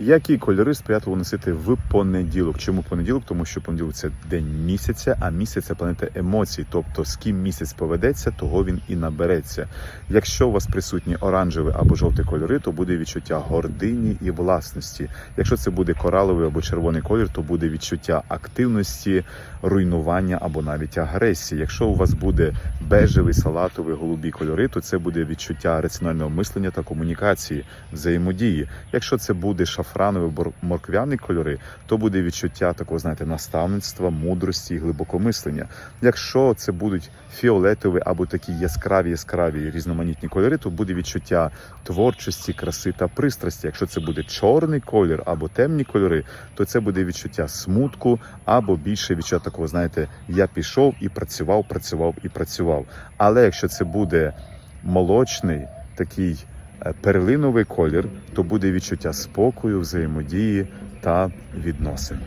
Які кольори сприятливо носити в понеділок? Чому понеділок? Тому що понеділок це день місяця, а місяць планета емоцій. Тобто з ким місяць поведеться, того він і набереться. Якщо у вас присутні оранжеві або жовті кольори, то буде відчуття гордині і власності. Якщо це буде кораловий або червоний колір, то буде відчуття активності, руйнування або навіть агресії. Якщо у вас буде бежевий, салатовий, голубі кольори, то це буде відчуття раціонального мислення та комунікації, взаємодії. Якщо це буде шафрановий бор- морквяний кольори, то буде відчуття такого, знаєте, наставництва, мудрості і глибокомислення. Якщо це будуть фіолетові або такі яскраві, яскраві різноманітні кольори, то буде відчуття творчості, краси та пристрасті. Якщо це буде чорний колір або темні кольори, то це буде відчуття смутку або більше відчуття такого, знаєте, я пішов і працював, працював і працював. Але якщо це буде молочний такий перлиновий колір, то буде відчуття спокою, взаємодії та відносин.